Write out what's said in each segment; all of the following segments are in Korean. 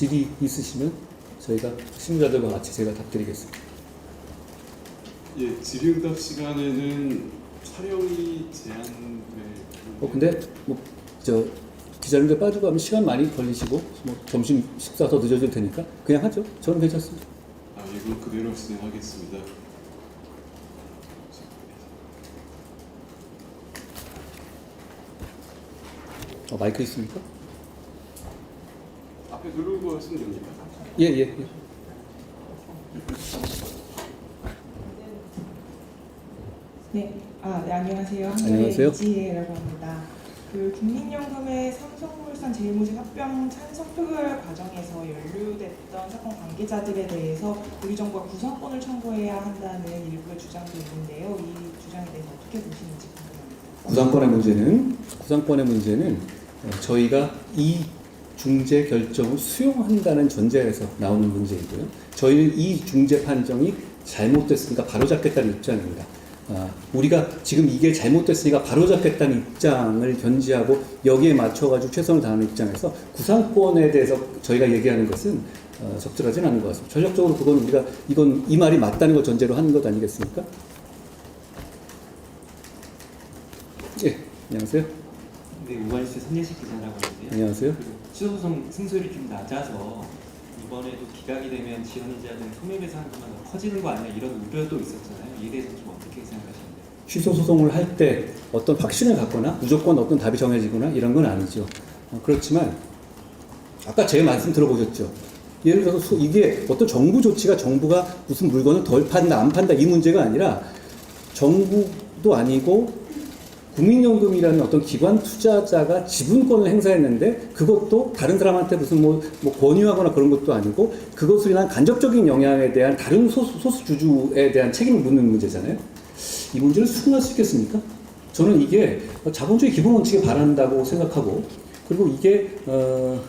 질의 있으시면 저희가 실무자들과 같이 제가 답드리겠습니다. 예, 질의응답 시간에는 촬영이 제한될 어 근데 뭐저 기자님들 빠지고 하면 시간 많이 걸리시고 뭐 점심 식사 더 늦어질 테니까 그냥 하죠. 저는 괜찮습니다. 아, 예, 그럼 그대로 진행하겠습니다. 어, 마이크 있습니까? 앞에 누르고 하시면 됩니다. 예 예. 예. 네, 아, 네, 안녕하세요. 안녕하세요. 한국의 이지혜라고 합니다. 그 국민연금의 삼성물산 제일모직 합병 찬성 표결 과정에서 연루됐던 사건 관계자들에 대해서 우리 정부가 구성권을 청구해야 한다는 일부의 주장도 있는데요. 이 주장에 대해서 어떻게 보시는지 궁금합니다. 구상권의 문제는 구상권의 문제는 어, 저희가 이 중재 결정을 수용한다는 전제에서 나오는 문제이고요. 저희는 이 중재 판정이 잘못됐으니까 바로잡겠다는 입장입니다. 아, 우리가 지금 이게 잘못됐으니까 바로잡겠다는 입장을 견지하고 여기에 맞춰가지고 최선을 다하는 입장에서 구상권에 대해서 저희가 얘기하는 것은 어, 적절하진 않은 것 같습니다. 전략적으로 그건 우리가 이건 이 말이 맞다는 걸 전제로 하는 것 아니겠습니까? 예, 안녕하세요. 네, 우관시 선예식 기자라고 하는데요. 안녕하세요. 그 취소소송 승소율이 좀 낮아서 이번에도 기각이 되면 지원자들 손해배상금만 더 커지는 거 아니냐 이런 우려도 있었잖아요. 이에 대해서 좀 어떻게 생각하시나요? 취소 소송을 할 때 어떤 확신을 갖거나 무조건 어떤 답이 정해지거나 이런 건 아니죠. 어, 그렇지만 아까 제 말씀 들어보셨죠. 예를 들어서 소- 이게 어떤 정부 조치가 정부가 무슨 물건을 덜 판다 안 판다 이 문제가 아니라 정부도 아니고 국민연금이라는 어떤 기관 투자자가 지분권을 행사했는데 그것도 다른 사람한테 무슨 뭐, 뭐 권유하거나 그런 것도 아니고 그것으로 인한 간접적인 영향에 대한 다른 소수, 소수 주주에 대한 책임을 묻는 문제잖아요. 이 문제를 수긍할 수 있겠습니까? 저는 이게 자본주의 기본 원칙에 반한다고 생각하고 그리고 이게 어,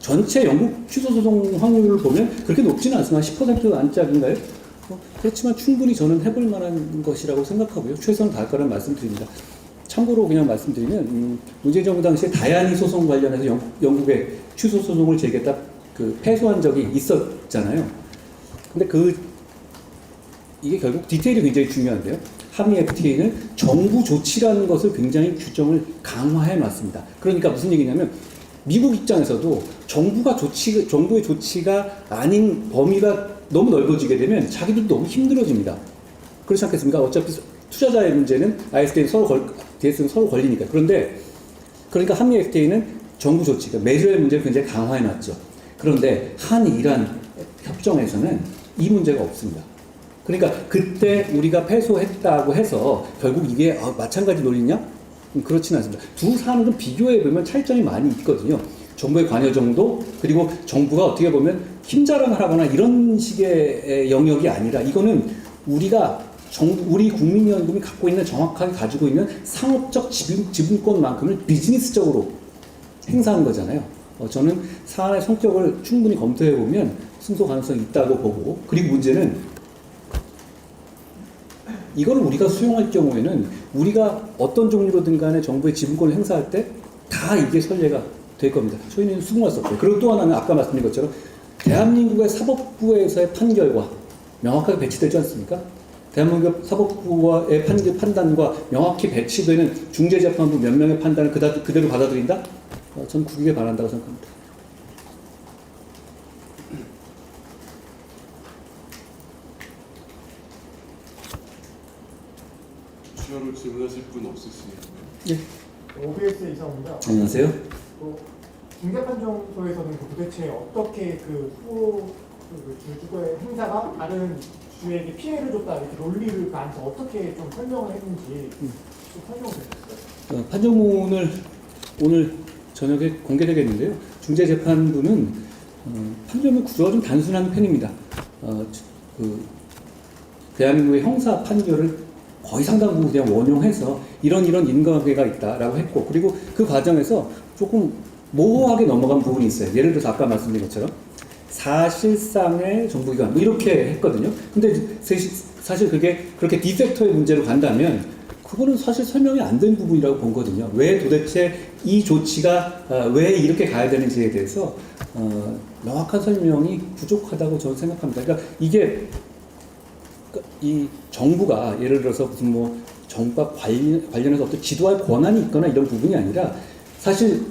전체 영국 취소 소송 확률을 보면 그렇게 높지는 않습니다. 10% 안짝인가요? 어, 그렇지만 충분히 저는 해볼 만한 것이라고 생각하고요. 최선을 다할 거라는 말씀드립니다. 참고로 그냥 말씀드리면 음, 문재인 정부 당시에 다양한 소송 관련해서 영국, 영국에 취소 소송을 제기했다 그 패소한 적이 있었잖아요. 근데 그 이게 결국 디테일이 굉장히 중요한데요. 한미 FTA는 정부 조치라는 것을 굉장히 규정을 강화해 놨습니다. 그러니까 무슨 얘기냐면 미국 입장에서도 정부가 조치, 정부의 조치가 아닌 범위가 너무 넓어지게 되면 자기들도 너무 힘들어집니다. 그렇지 않겠습니까? 어차피 투자자의 문제는 ISD는 서로 걸, DS는 서로 걸리니까. 그런데 그러니까 한미 FTA는 정부 조치, 그러니까 매주의 문제를 굉장히 강화해 놨죠. 그런데 한이란 협정에서는 이 문제가 없습니다. 그러니까 그때 우리가 패소했다고 해서 결국 이게 아, 마찬가지 논리냐? 음, 그렇지는 않습니다. 두 사안을 비교해 보면 차이점이 많이 있거든요. 정부의 관여 정도 그리고 정부가 어떻게 보면 힘자랑을 하거나 이런 식의 영역이 아니라 이거는 우리가 정, 우리 국민연금이 갖고 있는 정확하게 가지고 있는 상업적 지분, 지분권만큼을 비즈니스적으로 행사하는 거잖아요. 어, 저는 사안의 성격을 충분히 검토해 보면 승소 가능성이 있다고 보고 그리고 문제는 이걸 우리가 수용할 경우에는 우리가 어떤 종류로든 간에 정부의 지분권을 행사할 때 다 이게 선례가 될 겁니다. 저희는 수긍할 수 없고요. 그리고 또 하나는 아까 말씀드린 것처럼 대한민국의 사법부에서의 판결과 명확하게 배치되지 않습니까? 대한민국 사법부의 판- 판단과 명확히 배치되는 중재재판부 몇 명의 판단을 그다, 그대로 받아들인다? 어, 저는 국익에 반한다고 생각합니다. 추가로 질문하실 분 없으시나요? 예. OBS 이상입니다. 안녕하세요. 또 중개판정소에서는 그 도대체 어떻게 그 후보 그 주주의 행사가 다른 주주에게 피해를 줬다 이렇게 논리를 그 안에서 어떻게 좀 설명을 했는지 좀 설명을 해주세요. 어, 판정문을 오늘 저녁에 공개되겠는데요. 중재재판부는 어, 판정문 구조가 좀 단순한 편입니다. 어, 저- 그 대한민국의 형사 판결을 거의 상당 부분 그냥 원용해서 이런 이런 인과관계가 있다라고 했고 그리고 그 과정에서 조금 모호하게 넘어간 부분이 있어요. 예를 들어서 아까 말씀드린 것처럼 사실상의 정부기관 뭐 이렇게 했거든요. 근데 세- 사실 그게 그렇게 디펙터의 문제로 간다면 그거는 사실 설명이 안 된 부분이라고 본 거거든요. 왜 도대체 이 조치가 어, 왜 이렇게 가야 되는지에 대해서 어, 명확한 설명이 부족하다고 저는 생각합니다. 그러니까 이게 그- 이 정부가 예를 들어서 무슨 뭐 정부가 관련, 관련해서 어떤 지도할 권한이 있거나 이런 부분이 아니라 사실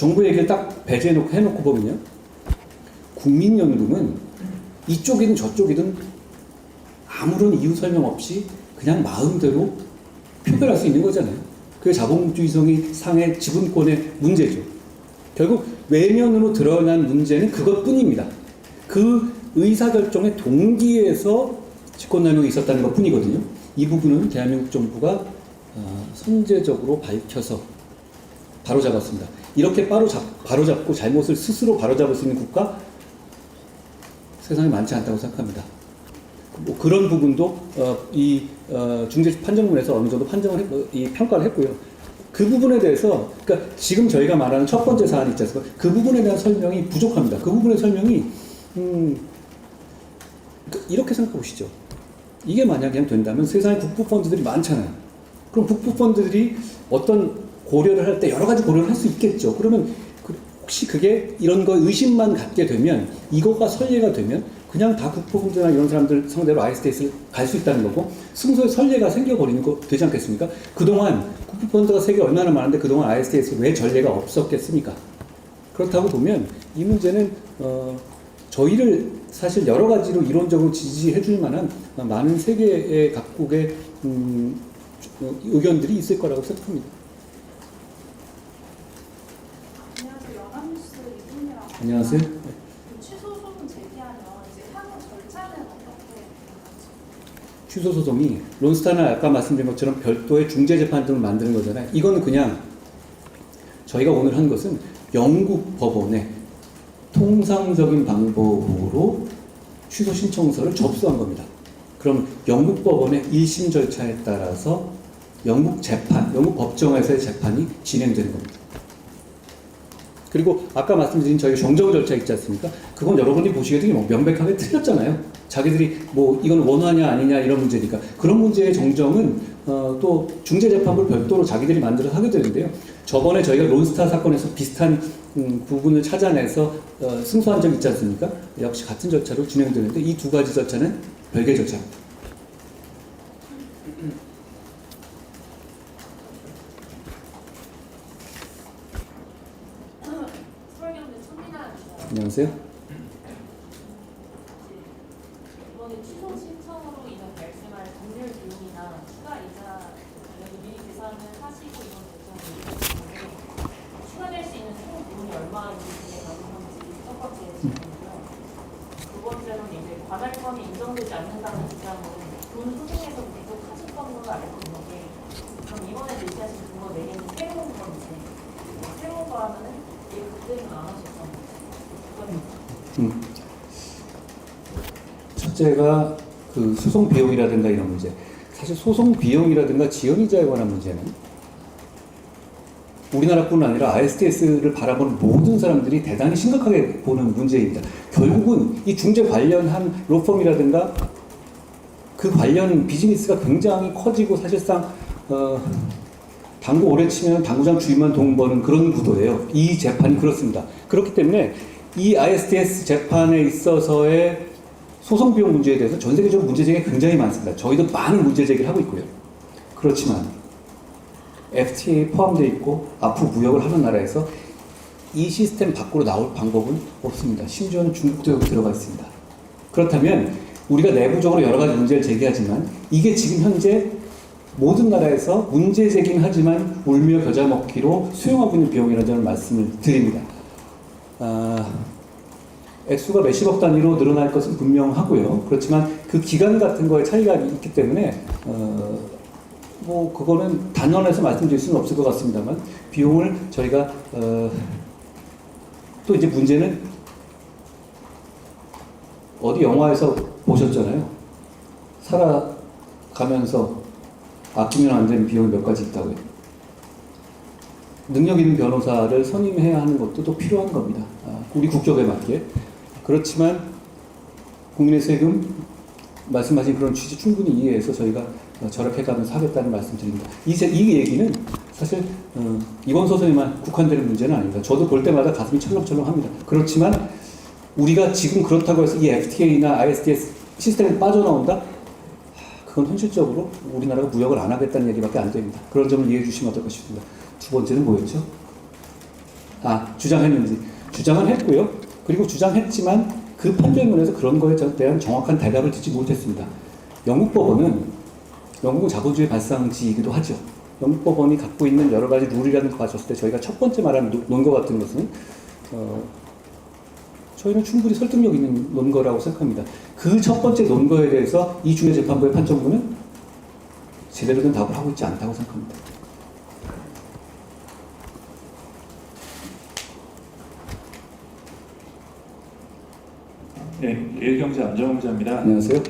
정부 얘기를 딱 배제해놓고 해놓고 보면요. 국민연금은 이쪽이든 저쪽이든 아무런 이유 설명 없이 그냥 마음대로 표결할 수 있는 거잖아요. 그게 자본주의성이 상의 지분권의 문제죠. 결국 외면으로 드러난 문제는 그것뿐입니다. 그 의사결정의 동기에서 직권남용이 있었다는 것 뿐이거든요. 이 부분은 대한민국 정부가 어, 선제적으로 밝혀서 바로잡았습니다. 이렇게 바로 잡, 바로 잡고 잘못을 스스로 바로 잡을 수 있는 국가 세상에 많지 않다고 생각합니다. 뭐 그런 부분도 어, 이 어, 중재 판정문에서 어느 정도 판정을 했, 어, 이 평가를 했고요. 그 부분에 대해서 그러니까 지금 저희가 말하는 첫 번째 사안이 있지 않습니까? 그 부분에 대한 설명이 부족합니다. 그 부분의 설명이 음, 그- 이렇게 생각해 보시죠. 이게 만약 그냥 된다면 세상에 국부 펀드들이 많잖아요. 그럼 국부 펀드들이 어떤 고려를 할 때 여러 가지 고려를 할 수 있겠죠. 그러면 그- 혹시 그게 이런 거 의심만 갖게 되면 이거가 선례가 되면 그냥 다 국부펀드나 이런 사람들 상대로 ISDS를 갈 수 있다는 거고 승소의 선례가 생겨버리는 거 되지 않겠습니까? 그동안 국부펀드가 세계 얼마나 많은데 그동안 ISDS 왜 전례가 없었겠습니까? 그렇다고 보면 이 문제는 어, 저희를 사실 여러 가지로 이론적으로 지지해 줄 만한 많은 세계의 각국의 음, 어, 의견들이 있을 거라고 생각합니다. 안녕하세요. 연합뉴스 이분이라고 안녕하세요. 그 취소 소송 제기하면 이제 향후 절차는 어떻게? 취소 소송이 론스타는 아까 말씀드린 것처럼 별도의 중재 재판 등을 만드는 거잖아요. 이거는 그냥 저희가 오늘 한 것은 영국 법원에 통상적인 방법으로 취소 신청서를 접수한 겁니다. 그럼 영국 법원의 1심 절차에 따라서 영국 재판, 영국 법정에서의 재판이 진행되는 겁니다. 그리고 아까 말씀드린 저희 정정 절차 있지 않습니까? 그건 여러분이 보시기에도 뭐 명백하게 틀렸잖아요. 자기들이 뭐 이건 원화냐 아니냐 이런 문제니까 그런 문제의 정정은 어, 또 중재 재판부를 별도로 자기들이 만들어서 하게 되는데요. 저번에 저희가 론스타 사건에서 비슷한 음, 부분을 찾아내서 어, 승소한 적 있지 않습니까? 역시 같은 절차로 진행되는데 이 두 가지 절차는 별개 절차입니다. 서울경제 천민아 기자. 안녕하세요. 이번에 취소 신청으로 인해 발생할 법률 비용이나 추가 이자 당연히 미리 계산을 하시고 이번 결정을 내리셨는데 추가될 수 있는 총 비용이 얼마인지 나누는지 첫 번째 질문이고요. 두 번째로는 이제 관할권이 인정되지 않는다는 주장은 돈 소송에서 계속 하실 걸로 알고 있는데 그럼 이번에 제시하신 그거 내기는 새로운 건지 새로운 거 하면은 이게 그때는 안 하셨던 건지 그건 음. 첫째가 그 소송 비용이라든가 이런 문제. 사실 소송 비용이라든가 지연이자에 관한 문제는 우리나라뿐 아니라 ISDS를 바라보는 모든 사람들이 대단히 심각하게 보는 문제입니다. 결국은 이 중재 관련한 로펌이라든가 그 관련 비즈니스가 굉장히 커지고 사실상 어, 당구 오래 치면 당구장 주인만 돈 버는 그런 구도예요. 이 재판이 그렇습니다. 그렇기 때문에 이 ISDS 재판에 있어서의 소송 비용 문제에 대해서 전 세계적으로 문제 제기가 굉장히 많습니다. 저희도 많은 문제 제기를 하고 있고요. 그렇지만 FTA에 포함되어 있고 앞으로 무역을 하는 나라에서 이 시스템 밖으로 나올 방법은 없습니다. 심지어는 중국도 여기 들어가 있습니다. 그렇다면 우리가 내부적으로 여러 가지 문제를 제기하지만 이게 지금 현재 모든 나라에서 문제 제기는 하지만 울며 겨자 먹기로 수용하고 있는 비용이라는 점을 말씀을 드립니다. 아, 액수가 몇십억 단위로 늘어날 것은 분명하고요. 그렇지만 그 기간 같은 거에 차이가 있기 때문에 어, 뭐 그거는 단언해서 말씀드릴 수는 없을 것 같습니다만 비용을 저희가 어, 또 이제 문제는 어디 영화에서 보셨잖아요. 살아가면서 아끼면 안 되는 비용이 몇 가지 있다고요. 능력 있는 변호사를 선임해야 하는 것도 또 필요한 겁니다. 아, 우리 국적에 맞게. 그렇지만 국민의 세금 말씀하신 그런 취지 충분히 이해해서 저희가 어, 절약해가면서 하겠다는 말씀드립니다. 이제 이 얘기는 사실 어, 이번 소설에만 국한되는 문제는 아닙니다. 저도 볼 때마다 가슴이 철렁철렁합니다. 그렇지만 우리가 지금 그렇다고 해서 이 FTA나 ISDS 시스템에 빠져나온다? 하, 그건 현실적으로 우리나라가 무역을 안 하겠다는 얘기밖에 안 됩니다. 그런 점을 이해해 주시면 어떨까 싶습니다. 두 번째는 뭐였죠? 아, 주장했는지. 주장은 했고요. 그리고 주장했지만 그 판결문에서 그런 거에 대한 정확한 대답을 듣지 못했습니다. 영국 법원은 영국은 자본주의 발상지이기도 하죠. 영국 법원이 갖고 있는 여러 가지 룰이라는 거 가졌을 때 저희가 첫 번째 노- 논거 같은 것은 어, 저희는 충분히 설득력 있는 논거라고 생각합니다. 그 첫 번째 논거에 대해서 이 중의 재판부의 판정문은 제대로 된 답을 하고 있지 않다고 생각합니다. 네, 예일경제 안정환 기자입니다. 안녕하세요.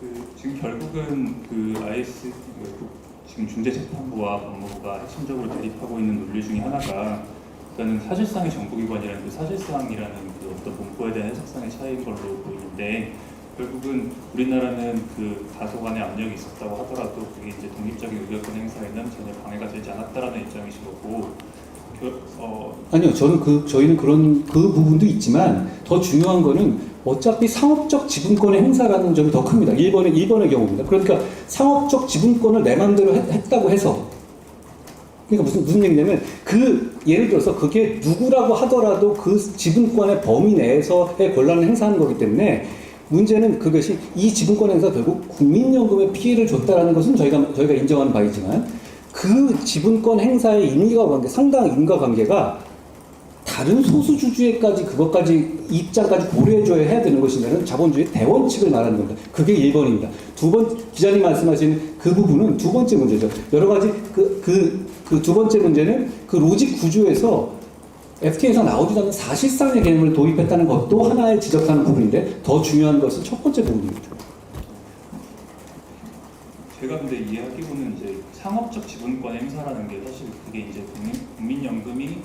그 지금 결국은 그 IS 그 국- 지금 중대재판부와 법무부가 핵심적으로 대립하고 있는 논리 중에 하나가 일단은 사실상의 정부기관이라는 그 사실상이라는 그 어떤 문구에 대한 해석상의 차이인 걸로 보이는데 결국은 우리나라는 그 다소간의 압력이 있었다고 하더라도 그게 이제 독립적인 의결권 행사에는 전혀 방해가 되지 않았다라는 입장이신 거고 겨- 어, 아니요, 저는 그 저희는 그런 그 부분도 있지만 더 중요한 거는 어차피 상업적 지분권의 행사라는 점이 더 큽니다. 일본의 일본의 경우입니다. 그러니까 상업적 지분권을 내 마음대로 했, 했다고 해서 그러니까 무슨 무슨 얘기냐면 그 예를 들어서 그게 누구라고 하더라도 그 지분권의 범위 내에서의 권한을 행사하는 거기 때문에 문제는 그것이 이 지분권 행사 결국 국민연금에 피해를 줬다라는 것은 저희가 저희가 인정하는 바이지만 그 지분권 행사의 인과관계 상당 인과관계가 다른 소수 주주에까지 그것까지 입장까지 고려해줘야 해야 되는 것이냐는 자본주의 대원칙을 말하는 겁니다. 그게 1번입니다. 두 번, 기자님 말씀하신 그 부분은 두 번째 문제죠. 여러 가지 그, 그, 그 두 번째 문제는 그 로직 구조에서 FTA에서 나오지도 않는 사실상의 개념을 도입했다는 것도 하나의 지적하는 부분인데 더 중요한 것은 첫 번째 부분입니다. 제가 근데 이해하기로는 이제 상업적 지분권 행사라는 게 사실 그게 이제 국민, 국민연금이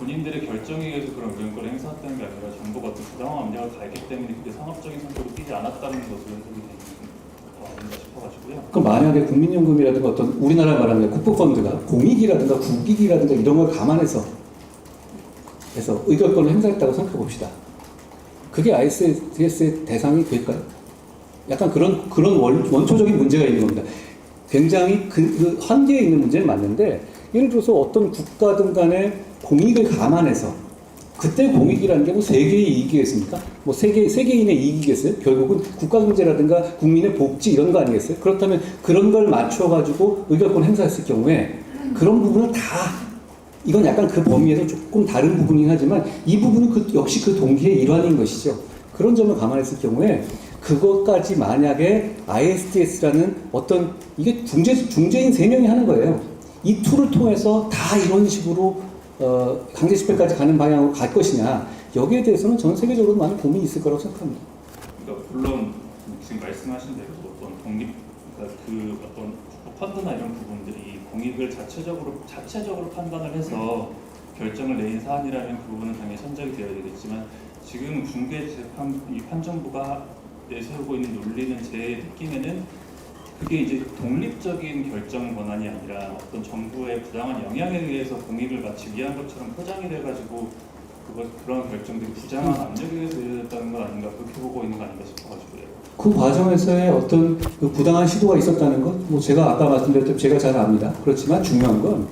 본인들의 결정에 의해서 그런 의원권을 행사했다는 게 아니라 정부가 어떤 부당한 압력을 가했기 때문에 그게 상업적인 성격을 띠지 않았다는 것으로 해석이 되는 거 아닌가 싶어가지고요. 그럼 만약에 국민연금이라든가 어떤 우리나라 말하는 국부펀드가 공익이라든가 국익이라든가 이런 걸 감안해서 해서 의결권을 행사했다고 생각해 봅시다. 그게 ISDS의 대상이 될까요? 약간 그런 그런 원, 원초적인 문제가 있는 겁니다. 굉장히 그, 그 한계에 있는 문제는 맞는데 예를 들어서 어떤 국가든 간에 공익을 감안해서 그때 공익이라는 게 뭐 세계의 이익이겠습니까? 뭐 세계 세계인의 이익이겠어요? 결국은 국가 경제라든가 국민의 복지 이런 거 아니겠어요? 그렇다면 그런 걸 맞춰 가지고 의결권 행사했을 경우에 그런 부분을 다 이건 약간 그 범위에서 조금 다른 부분이긴 하지만 이 부분은 그 역시 그 동기의 일환인 것이죠. 그런 점을 감안했을 경우에 그것까지 만약에 ISDS라는 어떤 이게 중재 중재인 세 명이 하는 거예요. 이 툴을 통해서 다 이런 식으로 어, 강제 집행까지 가는 방향으로 갈 것이냐 여기에 대해서는 전 세계적으로 많은 고민이 있을 거라고 생각합니다. 그러니까 물론 지금 말씀하신 대로 어떤 독립, 그러니까 그 어떤 펀드나 이런 부분들이 공익을 자체적으로 자체적으로 판단을 해서 결정을 내린 사안이라면 그 부분은 당연히 선적이 되어야 되겠지만 지금 중대 재판 이 판정부가 내세우고 있는 논리는 제 느낌에는 그게 이제 독립적인 결정 권한이 아니라 어떤 정부의 부당한 영향에 의해서 공익을 마치 위한 것처럼 포장이 돼가지고 그것 그런 결정들이 부당한 압력에 의해서 이루어졌다는 건 아닌가 그렇게 보고 있는 거 아닌가 싶어가지고요. 그 과정에서의 어떤 그 부당한 시도가 있었다는 것, 뭐 제가 아까 말씀드렸던 제가 잘 압니다. 그렇지만 중요한 건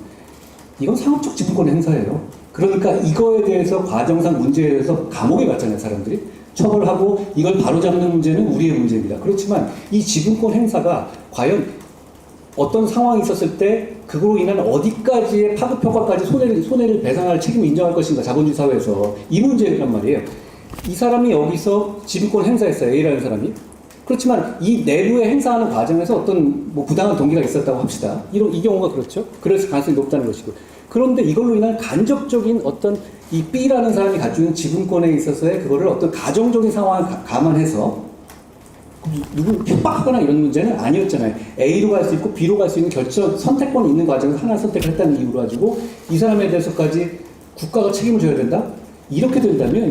이건 상업적 지분권 행사예요. 그러니까 이거에 대해서 과정상 문제에 대해서 감옥에 갔잖아요, 사람들이. 처벌하고 이걸 바로잡는 문제는 우리의 문제입니다. 그렇지만 이 지분권 행사가 과연 어떤 상황이 있었을 때 그거로 인한 어디까지의 파급 효과까지 손해를, 손해를 배상할 책임을 인정할 것인가 자본주의 사회에서 이 문제란 말이에요. 이 사람이 여기서 지분권 행사했어요. A라는 사람이. 그렇지만 이 내부에 행사하는 과정에서 어떤 뭐 부당한 동기가 있었다고 합시다. 이런 이 경우가 그렇죠. 그래서 가능성이 높다는 것이고. 그런데 이걸로 인한 간접적인 어떤 이 B라는 사람이 가지고 있는 지분권에 있어서의 그거를 어떤 가정적인 상황을 가- 감안해서 누구 협박하거나 이런 문제는 아니었잖아요. A로 갈 수 있고 B로 갈 수 있는 결정 선택권이 있는 과정에서 하나 선택을 했다는 이유로 가지고 이 사람에 대해서까지 국가가 책임을 져야 된다. 이렇게 된다면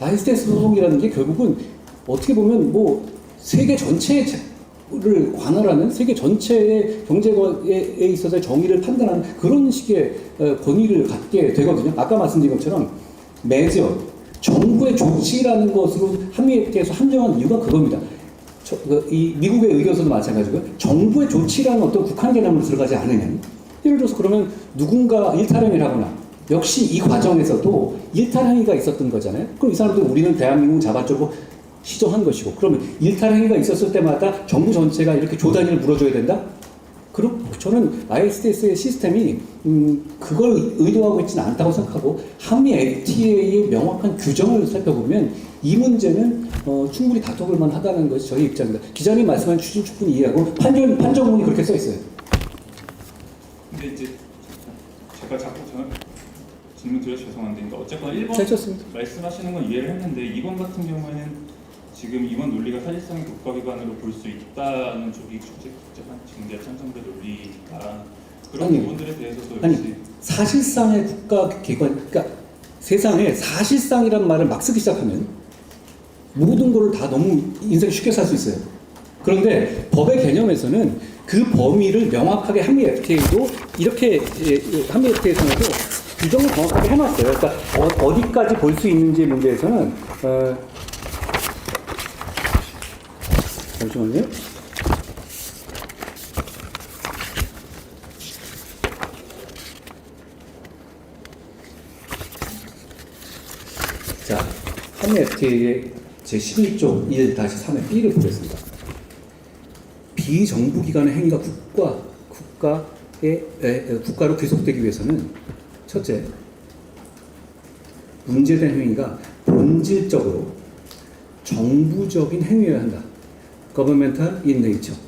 ISDS 소송이라는 게 결국은 어떻게 보면 뭐 세계 전체 를 관할하는 세계 전체의 경제에 있어서 정의를 판단하는 그런 식의 어, 권위를 갖게 되거든요. 아까 말씀드린 것처럼 매저 정부의 조치라는 것으로 한미에서 한정한 이유가 그겁니다. 저, 그, 이 미국의 의견서도 마찬가지고요. 정부의 조치라는 어떤 국한 개념으로 들어가지 않으면 예를 들어서 그러면 누군가 일탈행위를 하거나 역시 이 과정에서도 일탈 행위가 있었던 거잖아요. 그럼 이 사람들 우리는 대한민국 잡아주고 시정한 것이고 그러면 일탈 행위가 있었을 때마다 정부 전체가 이렇게 조단위를 물어줘야 된다? 그럼 저는 ISDS의 시스템이 음, 그걸 의도하고 있지는 않다고 생각하고 한미 FTA의 명확한 규정을 살펴보면 이 문제는 어, 충분히 다퉈볼 만하다는 것이 저희 입장입니다. 기자님 말씀한 취지 충분히 이해하고 판결 판정문이 그렇게 써 있어요. 근데 이제 제가 자꾸 저- 질문 드려 죄송한데 그러니까 어쨌거나 1번 잘 쳤습니다. 말씀하시는 건 이해를 했는데 2번 같은 경우에는 지금 이번 논리가 사실상 국가기관으로 볼 수 있다는 쪽이 징계 참정대 논리니까 그런 아니, 부분들에 대해서도 아니, 사실상의 국가기관, 그러니까 세상에 사실상이란 말을 막 쓰기 시작하면 모든 거를 다 너무 인생 쉽게 살 수 있어요. 그런데 법의 개념에서는 그 범위를 명확하게 한미 FTA도 이렇게 예, 예, 한미 FTA에서도 규정을 정확하게 해놨어요. 그러니까 어, 디까지 볼 수 있는지 문제에서는 어, 잠시만요. 자, 한미 FTA의 제 11조 1-3의 B를 보겠습니다. 비정부 기관의 행위가 국가 국가의 에, 에, 국가로 귀속되기 위해서는 첫째 문제된 행위가 본질적으로 정부적인 행위여야 한다. Governmental in nature.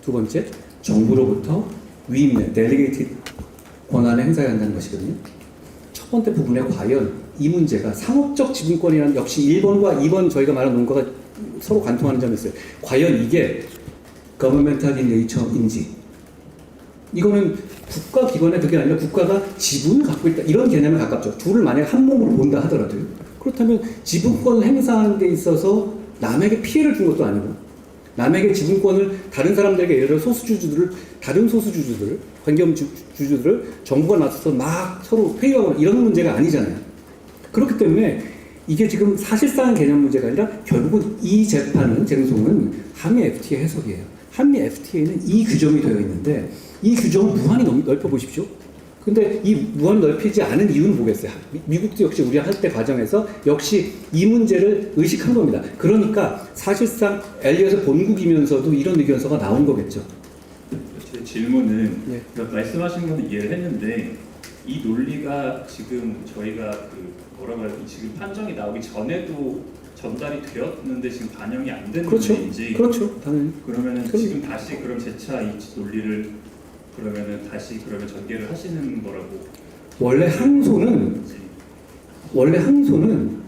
두 번째, 정부로부터 위임된 delegated 권한을 행사해야 한다는 것이거든요. 첫 번째 부분에 과연 이 문제가 상업적 지분권이라는 역시 1번과 2번 저희가 말한 논과가 서로 관통하는 점이 있어요. 과연 이게 governmental in nature인지 이거는 국가 기관의 그게 아니라 국가가 지분을 갖고 있다 이런 개념에 가깝죠. 둘을 만약 한 몸으로 본다 하더라도요. 그렇다면 지분권을 행사하는 데 있어서 남에게 피해를 준 것도 아니고 남에게 지분권을 다른 사람들에게 예를 들어 소수주주들을 다른 소수주주들 관계없는 주- 주주들을 정부가 나서서 막 서로 회유하거나 이런 문제가 아니잖아요. 그렇기 때문에 이게 지금 사실상 개념 문제가 아니라 결국은 이 재판은 쟁송은 한미 FTA 해석이에요. 한미 FTA는 이 규정이 되어 있는데 이 규정을 무한히 넓- 넓혀 보십시오. 근데 이 무한 넓히지 않은 이유는 뭐겠어요? 미- 미국도 역시 우리 할때 과정에서 역시 이 문제를 의식한 겁니다. 그러니까 사실상 엘리엇의 본국이면서도 이런 의견서가 나온 거겠죠. 제 질문은 예. 그러니까 말씀하신 거는 이해를 했는데 이 논리가 지금 저희가 그 뭐라고 해야 되지 지금 판정이 나오기 전에도 전달이 되었는데 지금 반영이 안된 그렇죠. 논리인지 그렇죠. 당연히. 그러면은 그럼- 지금 다시 그럼 재차 이 논리를 그러면은 다시 그러면 전개를 하시는 거라고 원래 항소는 원래 항소는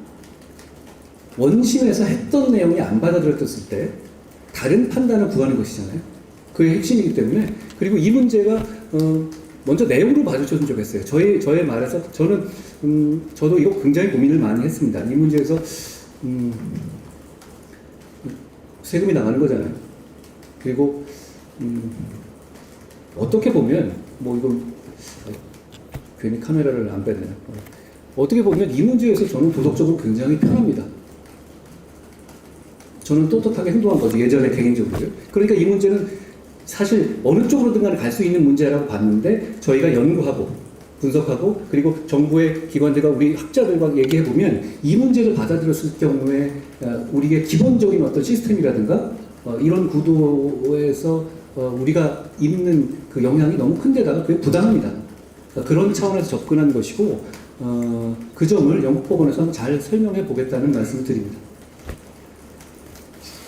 원심에서 했던 내용이 안 받아들여졌을 때 다른 판단을 구하는 것이잖아요. 그게 핵심이기 때문에 그리고 이 문제가 어, 먼저 내용으로 봐주셨으면 좋겠어요. 저희 저의 말에서 저는 음, 저도 이거 굉장히 고민을 많이 했습니다. 이 문제에서 음, 세금이 나가는 거잖아요. 그리고 음, 어떻게 보면 뭐 이거 괜히 카메라를 안 뺐네요. 어. 어떻게 보면 이 문제에서 저는 도덕적으로 굉장히 편합니다. 저는 떳떳하게 행동한 거죠. 예전에 개인적으로요. 그러니까 이 문제는 사실 어느 쪽으로든 간에 갈 수 있는 문제라고 봤는데 저희가 연구하고 분석하고 그리고 정부의 기관들과 우리 학자들과 얘기해 보면 이 문제를 받아들였을 경우에 어, 우리의 기본적인 어떤 시스템이라든가 어, 이런 구도에서 어, 우리가 입는 그 영향이 너무 큰데다가 그게 부당합니다. 그러니까 그런 차원에서 접근한 것이고 어, 그 점을 영국 법원에서는 잘 설명해 보겠다는 말씀을 드립니다.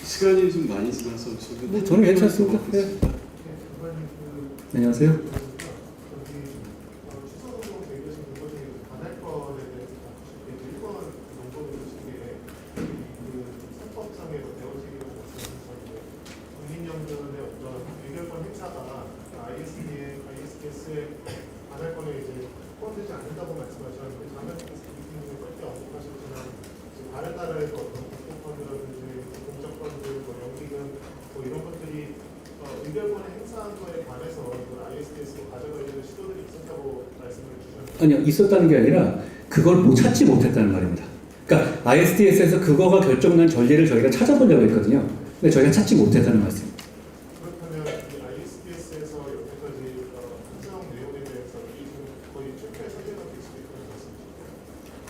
시간이 좀 많이 지나서 저는 뭐 저는 괜찮습니다. 네. 네, 안녕하세요. 저기 어, 추서로 얘기하신 문거 중에 반할권에 대해서 바꾸실 때 일권 논법을 쓰신 게그 세법상의 대원칙이라고 말씀하셨는데 국민연금의 어떤 의결권 행사가 ISD의 ISDS의 반할권에 이제 포함되지 않는다고 말씀하셨는데 장관님께서 이 부분을 짧게 언급하셨지만 지금 다른 나라에서 어떤 국토펀드라든지 공적펀드 중결권을 행사한 거에 관해서 이걸 ISDS로 가져가려는 시도들이 있었다고 말씀을 주셨는데 아니요, 있었다는 게 아니라 그걸 못 찾지 못했다는 말입니다. 그러니까 ISDS에서 그거가 결정난 전례를 저희가 찾아보려고 했거든요. 근데 저희가 찾지 못했다는 말씀. 어.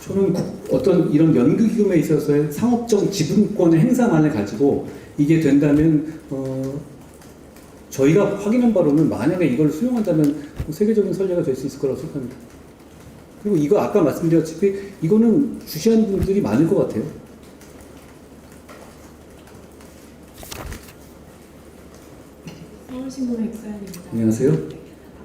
저는 국- 어떤 이런 연구기금에 있어서의 상업적 지분권의 행사만을 가지고 이게 된다면 어, 저희가 확인한 바로는 만약에 이걸 수용한다면 세계적인 선례가 될 수 있을 거라고 생각합니다. 그리고 이거 아까 말씀드렸다시피 이거는 주시한 분들이 많을 것 같아요. 서울신문의 백서연입니다. 안녕하세요. 네,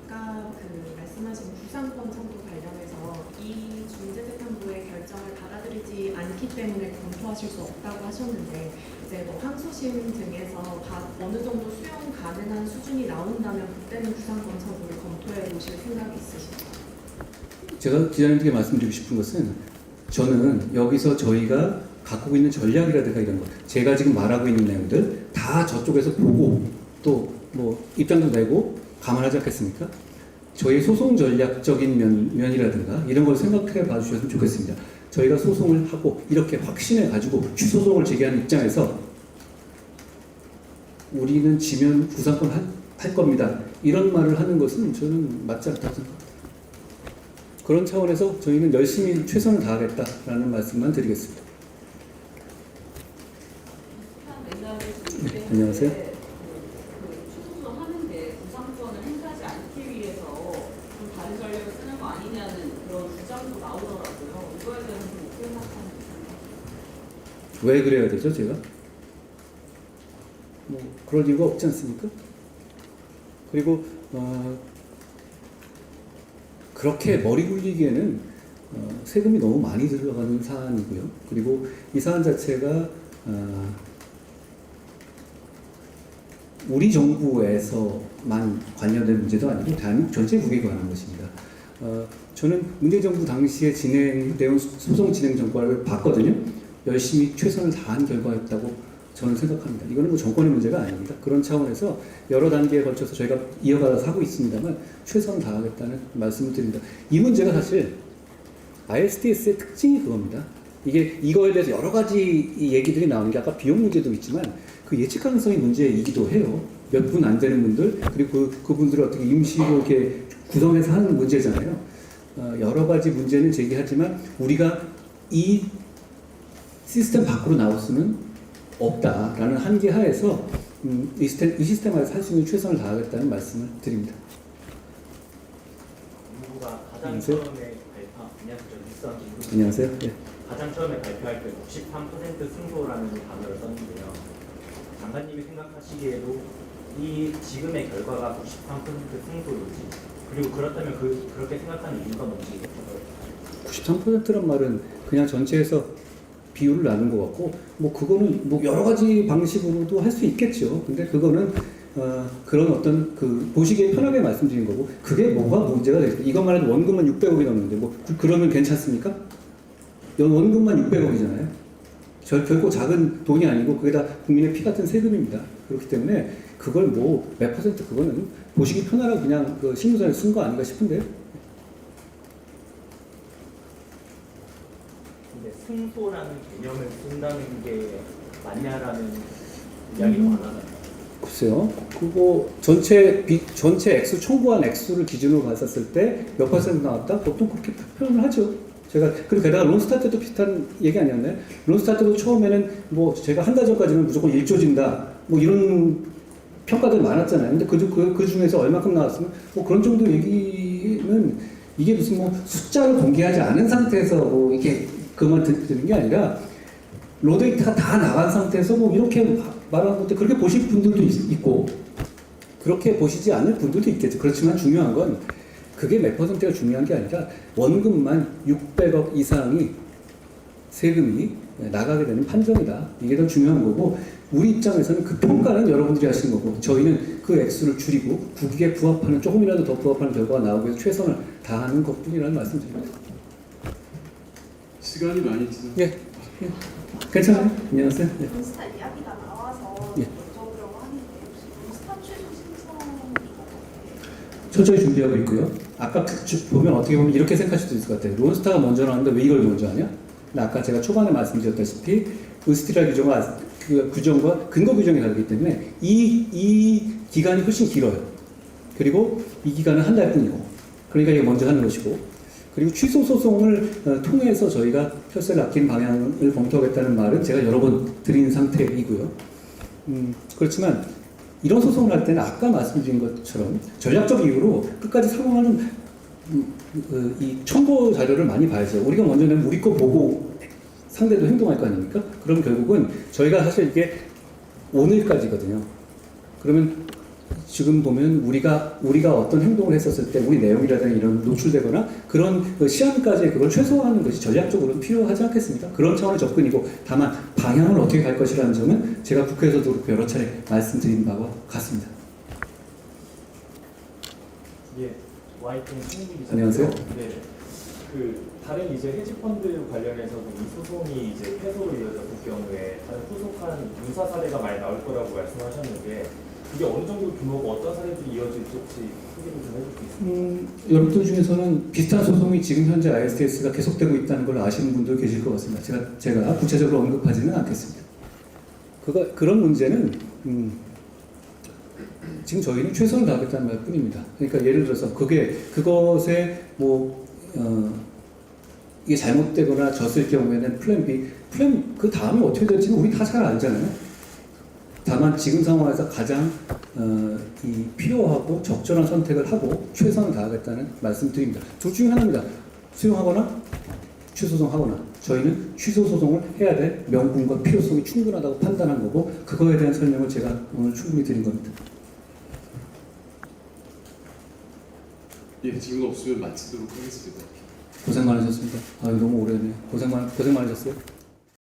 아까 그 말씀하신 부상권 청구 관련해서 이 중재재판부의 결정을 받아들이지 않기 때문에 검토하실 수 없다고 하셨는데 이제 뭐 항소심 등에서 다 어느 정도 수용 가능한 수준이 나온다면 그때는 부상권 청구를 검토해 보실 생각이 있으신가요? 제가 기자님께 말씀드리고 싶은 것은 저는 여기서 저희가 갖고 있는 전략이라든가 이런 것, 제가 지금 말하고 있는 내용들 다 저쪽에서 보고 또 뭐 입장도 내고 감안하지 않겠습니까? 저희 소송 전략적인 면, 면이라든가 이런 걸 생각해 봐 주셨으면 좋겠습니다. 저희가 소송을 하고 이렇게 확신해 가지고 취소송을 제기하는 입장에서 우리는 지면 구상권 할, 할 겁니다. 이런 말을 하는 것은 저는 맞지 않다고 생각합니다. 그런 차원에서 저희는 열심히 최선을 다하겠다라는 말씀만 드리겠습니다. 네, 안녕하세요. 왜 그래야 되죠, 제가? 뭐 그럴 이유가 없지 않습니까? 그리고 어, 그렇게 머리 굴리기에는 어, 세금이 너무 많이 들어가는 사안이고요. 그리고 이 사안 자체가 어, 우리 정부에서만 관련된 문제도 아니고 대한민국 전체국에 관한 것입니다. 어, 저는 문재인 정부 당시에 진행되어 온 소송 진행 정과를 봤거든요. 열심히 최선을 다한 결과였다고 저는 생각합니다. 이거는 뭐 정권의 문제가 아닙니다. 그런 차원에서 여러 단계에 걸쳐서 저희가 이어가서 하고 있습니다만 최선을 다하겠다는 말씀을 드립니다. 이 문제가 사실 ISDS의 특징이 그겁니다. 이게 이거에 대해서 여러 가지 이 얘기들이 나오는 게 아까 비용 문제도 있지만 그 예측 가능성의 문제이기도 해요. 몇 분 안 되는 분들 그리고 그, 그분들을 어떻게 임시로 이렇게 구성해서 하는 문제잖아요. 어, 여러 가지 문제는 제기하지만 우리가 이 시스템 밖으로 나올 수는 없다라는 한계 하에서 음, 이 시스템, 이 시스템 안에서 할 수 있는 최선을 다하겠다는 말씀을 드립니다. 정부가 가장 안녕하세요. 처음에 발표 안녕하세요. 안녕하세요. 예. 가장 처음에 발표할 때 63% 승소라는 단어를 썼는데요. 장관님이 생각하시기에도 이 지금의 결과가 93% 승소인지 그리고 그렇다면 그 그렇게 생각하는 이유가 뭔지 여쭤봐요. 93%란 말은 그냥 전체에서 비율을 나눈 것 같고 뭐 그거는 뭐 여러 가지 방식으로도 할 수 있겠죠. 근데 그거는 어, 그런 어떤 그 보시기에 편하게 말씀드린 거고 그게 뭐가 문제가 될까? 이것만 해도 원금만 600억이 넘는데 뭐 그, 그러면 괜찮습니까? 연 원금만 600억이잖아요. 절, 결코 작은 돈이 아니고 그게 다 국민의 피 같은 세금입니다. 그렇기 때문에 그걸 뭐 몇 퍼센트 그거는 보시기 편하라고 그냥 그 신문사에 쓴 거 아닌가 싶은데요. 근데 승소라는 개념을 쓴다는 게 맞냐라는 이야기가 많아요. 글쎄요. 그거 전체 비, 전체 액수 청구한 액수를 기준으로 봤었을 때 몇 퍼센트 나왔다? 보통 그렇게 표현을 하죠. 제가 그리고 게다가 론스타 때도 비슷한 얘기 아니었나요? 론스타 때도 처음에는 뭐 제가 한 달 전까지는 무조건 1조 진다. 뭐 이런 평가들 많았잖아요. 근데 그, 중- 그, 그 중에서 얼마큼 나왔으면 뭐 그런 정도 얘기는 이게 무슨 뭐 숫자를 공개하지 않은 상태에서 뭐 이렇게 그만 드리는 게 아니라 로데이터가 다 나간 상태에서 뭐 이렇게 말하는 것도 그렇게 보실 분들도 있- 있고 그렇게 보시지 않을 분들도 있겠죠. 그렇지만 중요한 건 그게 몇 퍼센트가 중요한 게 아니라 원금만 600억 이상이 세금이 나가게 되는 판정이다. 이게 더 중요한 거고 우리 입장에서는 그 평가는 여러분들이 하시는 거고 저희는 그 액수를 줄이고 국익에 부합하는 조금이라도 더 부합하는 결과가 나오기 위해서 최선을 다하는 것뿐이라는 말씀드립니다. 시간이 많이 지나. 예. 예. 괜찮아요? 안녕하세요. 예. 이야기가 나와서 예. 여쭤보려고 하는데 혹시 론스타 최소 천천히 준비하고 있고요. 아까 그 주- 보면 어떻게 보면 이렇게 생각할 수도 있을 것 같아요. 론스타가 먼저 나왔는데 왜 이걸 먼저 하냐? 근데 아까 제가 초반에 말씀드렸다시피 의스티라 규정과 아스- 그 규정과 근거 규정이 다르기 때문에 이, 이 기간이 훨씬 길어요. 그리고 이 기간은 한 달뿐이고 그러니까 이게 먼저 하는 것이고 그리고 취소 소송을 어, 통해서 저희가 혈세를 아끼는 방향을 검토하겠다는 말은 제가 여러 번 드린 상태이고요. 음, 그렇지만 이런 소송을 할 때는 아까 말씀드린 것처럼 전략적 이유로 끝까지 상황하는 음, 그, 이 첨부 자료를 많이 봐야죠. 우리가 먼저 내면 우리 거 보고 상대도 행동할 거 아닙니까? 그럼 결국은 저희가 사실 이게 오늘까지거든요. 그러면 지금 보면 우리가 우리가 어떤 행동을 했었을 때 우리 내용이라든가 이런 노출되거나 그런 그 시간까지 그걸 최소화하는 것이 전략적으로 필요하지 않겠습니까? 그런 차원의 접근이고 다만 방향을 어떻게 갈 것이라는 점은 제가 국회에서도 그렇고 여러 차례 말씀드린 바와 같습니다. 예, 와이팅. 안녕하세요. 네. 그 다른 이제 헤지 펀드 관련해서도 이 소송이 이제 패소로 이어졌을 경우에 다른 후속한 유사 사례가 많이 나올 거라고 말씀하셨는데 그게 어느 정도 규모고 어떤 사례들이 이어질지 혹시 소개를 좀 해줄 수 있을까요? 음, 여러분들 중에서는 비슷한 소송이 지금 현재 ISTS가 계속되고 있다는 걸 아시는 분도 계실 것 같습니다. 제가 제가 구체적으로 언급하지는 않겠습니다. 그거 그런 문제는 음, 지금 저희는 최선을 다하겠다는 말뿐입니다. 그러니까 예를 들어서 그게 그것에 뭐 어, 이게 잘못되거나 졌을 경우에는 플랜 B, 플랜 그 다음에 어떻게 될지는 우리 다 잘 알잖아요. 다만 지금 상황에서 가장 어, 이 필요하고 적절한 선택을 하고 최선을 다하겠다는 말씀드립니다. 둘 중에 하나입니다. 수용하거나 취소소송하거나 저희는 취소소송을 해야 될 명분과 필요성이 충분하다고 판단한 거고 그거에 대한 설명을 제가 오늘 충분히 드린 겁니다. 예, 질문 없으면 마치도록 하겠습니다. 고생 많으셨습니다. 아유 너무 오래네. 고생 많 고생 많으셨어요.